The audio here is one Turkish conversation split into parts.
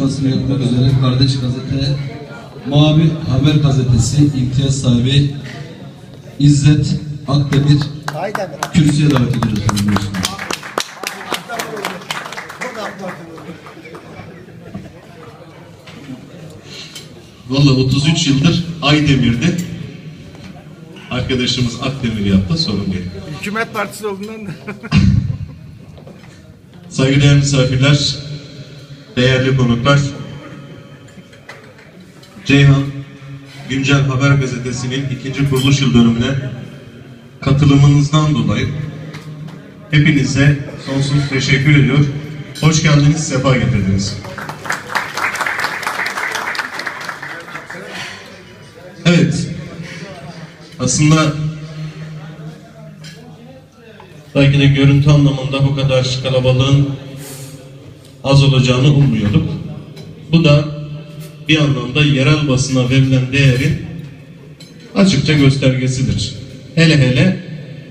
Basını yapmak üzere kardeş gazete Mavi Haber Gazetesi imtiyaz sahibi İzzet Akdemir kürsüye davet ediyoruz. Valla 33 yıldır Aydemir'de arkadaşımız Akdemir yaptı sorun değil. Hükümet partisi olduğundan da. Saygıdeğer misafirler, değerli konuklar, Ceyhan Güncel Haber Gazetesi'nin ikinci kuruluş yıl dönümüne katılımınızdan dolayı hepinize sonsuz teşekkür ediyor. Hoş geldiniz, sefa getirdiniz. Evet, aslında belki de görüntü anlamında bu kadar kalabalığın az olacağını ummuyorduk. Bu da bir anlamda yerel basına verilen değerin açıkça göstergesidir. Hele hele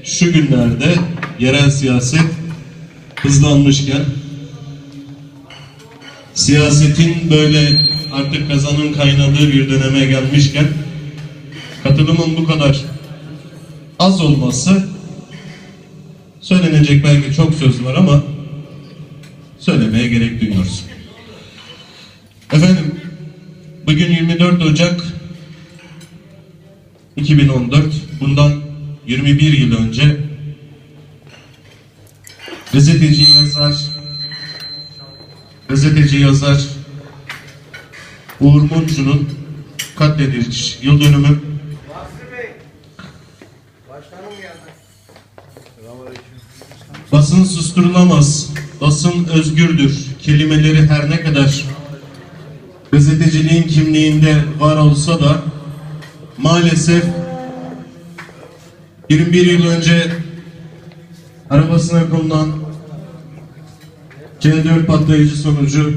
şu günlerde yerel siyaset hızlanmışken siyasetin böyle artık kazanın kaynadığı bir döneme gelmişken katılımın bu kadar az olması Söylenecek belki çok söz var ama söylemeye gerek duyuyoruz. Efendim, bugün 24 Ocak 2014, bundan 21 yıl önce gazeteci yazar, gazeteci yazar Uğur Mumcu'nun katledilmiş yıl dönümü. Basın susturulamaz, basın özgürdür kelimeleri her ne kadar gazeteciliğin kimliğinde var olsa da maalesef 21 yıl önce arabasına konulan C4 patlayıcı sonucu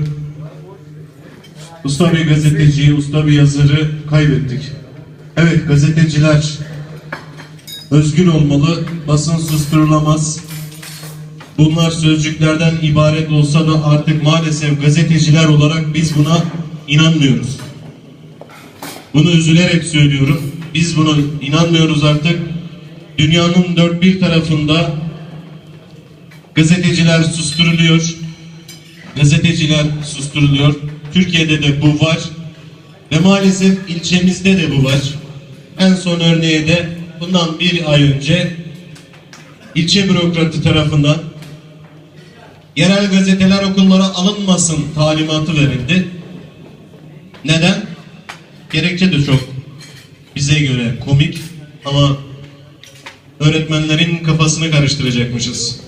usta bir gazeteciyi, usta bir yazarı kaybettik. Evet gazeteciler özgür olmalı, basın susturulamaz, Bunlar sözcüklerden ibaret olsa da artık maalesef gazeteciler olarak biz buna inanmıyoruz. Bunu üzülerek söylüyorum. Biz buna inanmıyoruz artık. Dünyanın dört bir tarafında gazeteciler susturuluyor. Gazeteciler susturuluyor. Türkiye'de de bu var. Ve maalesef ilçemizde de bu var. En son örneği de bundan bir ay önce ilçe bürokratı tarafından yerel gazeteler okullara alınmasın talimatı verildi. Neden? Gerekçe de çok bize göre komik ama öğretmenlerin kafasını karıştıracakmışız.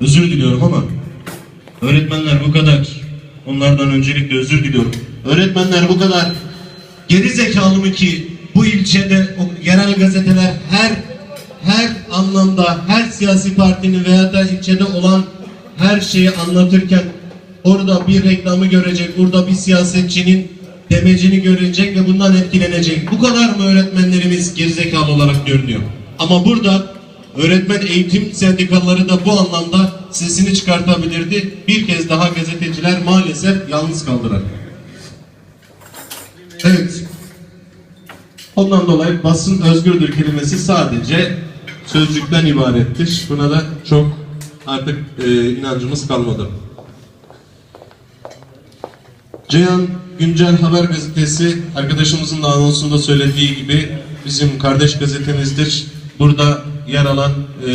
Özür diliyorum ama öğretmenler bu kadar onlardan öncelikle özür diliyorum. Öğretmenler bu kadar geri zekalı mı ki bu ilçede yerel gazeteler her her anlamda her siyasi partinin veya da ilçede olan her şeyi anlatırken orada bir reklamı görecek, burada bir siyasetçinin demecini görecek ve bundan etkilenecek. Bu kadar mı öğretmenlerimiz gerizekalı olarak görünüyor? Ama burada öğretmen eğitim sendikaları da bu anlamda sesini çıkartabilirdi. Bir kez daha gazeteciler maalesef yalnız kaldılar. Evet. Ondan dolayı basın özgürdür kelimesi sadece sözcükten ibarettir. Buna da çok artık e, inancımız kalmadı. Ceyhan Güncel Haber Gazetesi arkadaşımızın da anonsunda söylediği gibi bizim kardeş gazetemizdir. Burada yer alan e,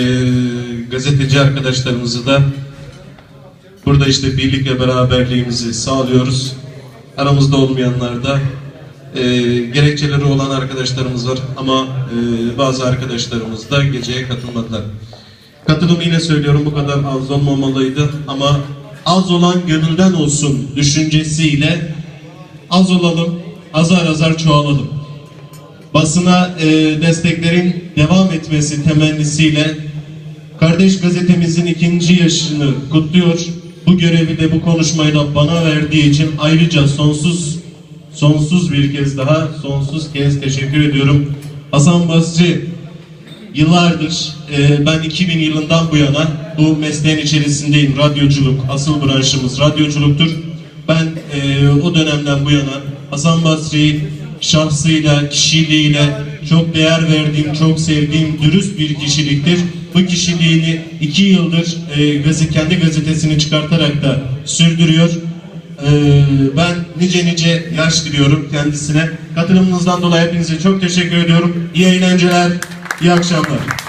gazeteci arkadaşlarımızı da burada işte birlik ve beraberliğimizi sağlıyoruz. Aramızda olmayanlar da e, gerekçeleri olan arkadaşlarımız var ama e, bazı arkadaşlarımız da geceye katılmadılar. Katılımı yine söylüyorum bu kadar az olmamalıydı ama az olan gönülden olsun düşüncesiyle az olalım, azar azar çoğalalım. Basına e, desteklerin devam etmesi temennisiyle kardeş gazetemizin ikinci yaşını kutluyor. Bu görevi de bu konuşmayı da bana verdiği için ayrıca sonsuz sonsuz bir kez daha sonsuz kez teşekkür ediyorum. Hasan Basri yıllardır e, ben 2000 yılından bu yana bu mesleğin içerisindeyim. Radyoculuk asıl branşımız radyoculuktur. Ben e, o dönemden bu yana Hasan Basri'yi şahsıyla, kişiliğiyle çok değer verdiğim, çok sevdiğim, dürüst bir kişiliktir. Bu kişiliğini iki yıldır e, gazete, kendi gazetesini çıkartarak da sürdürüyor. E, ben nice nice yaş diliyorum kendisine. Katılımınızdan dolayı hepinize çok teşekkür ediyorum. İyi eğlenceler, iyi akşamlar.